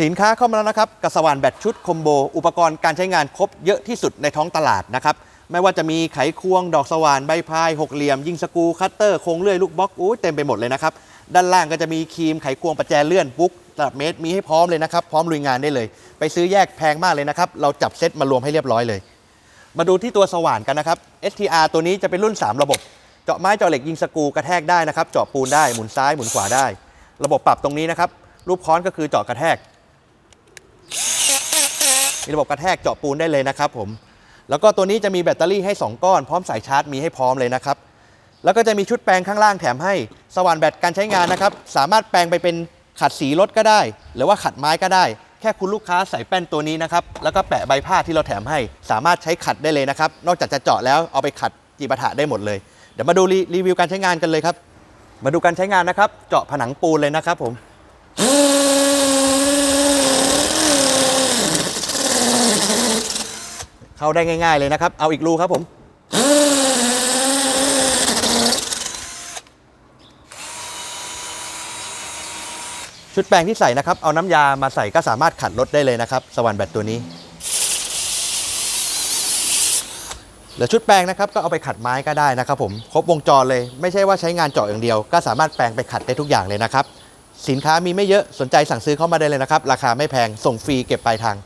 สินค้าเข้ามาแล้วนะครับกับสว่านแบตชุดคอมโบ อุปกรณ์การใช้งานครบเยอะที่สุดในท้องตลาดนะครับ ไม่ว่าจะมีไขควง ดอกสว่านใบพายหกเหลี่ยม ยิงสกูคัตเตอร์โครงเลื่อยลูกบล็อกอู้เต็มไปหมดเลยนะครับ ด้านล่างก็จะมีครีมไขควงประแจเลื่อนปุ๊กตลับเมตรมีให้พร้อมเลยนะครับ พร้อมลุยงานได้เลย ไปซื้อแยกแพงมากเลยนะครับ เราจับเซตมารวมให้เรียบร้อยเลย มาดูที่ตัวสว่านกันนะครับ STR ตัวนี้จะเป็นรุ่น 3 ระบบ เจาะไม้เจาะเหล็กยิงสกูกระแทกได้นะครับเจาะปูนได้หมุนซ้ายหมุนขวาได้ ระบบปรับตรงนี้นะครับรูปค้อนก็คือเจาะกระแทก มีระบบกระแทกเจาะปูนได้เลยนะครับผม แล้วก็ตัวนี้จะมีแบตเตอรี่ให้ 2 ก้อน พร้อมสายชาร์จมีให้พร้อมเลยนะครับ แล้วก็จะมีชุดแปลงข้างล่างแถมให้สว่านแบตการใช้งานนะครับ สามารถแปลงไปเป็นขัดสีรถก็ได้ หรือว่าขัดไม้ก็ได้ แค่คุณลูกค้าใส่แป้นตัวนี้นะครับ แล้วก็แปะใบผ้าที่เราแถมให้ สามารถใช้ขัดได้เลยนะครับ นอกจากจะเจาะแล้วเอาไปขัดจีบะถะได้หมดเลย เดี๋ยวมาดูรีรีวิวการใช้งานกันเลยครับ มาดูการใช้งานนะครับ เจาะผนังปูนเลยนะครับผม เข้าได้ง่าย ๆเลยนะครับ เอาอีกรูครับผม ชุดแปรงที่ใส่นะครับ เอาน้ำยามาใส่ก็สามารถขัดรถได้เลยนะครับ สว่านแบตตัวนี้หรือชุดแปรงนะครับก็เอาไปขัดไม้ก็ได้นะครับผมครบวงจรเลยไม่ใช่ว่าใช้งานเจาะอย่างเดียว ก็สามารถแปรงไปขัดได้ทุกอย่างเลยนะครับ สินค้ามีไม่เยอะสนใจสั่งซื้อเข้ามาได้เลยนะครับ ราคาไม่แพงส่งฟรีเก็บปลายทาง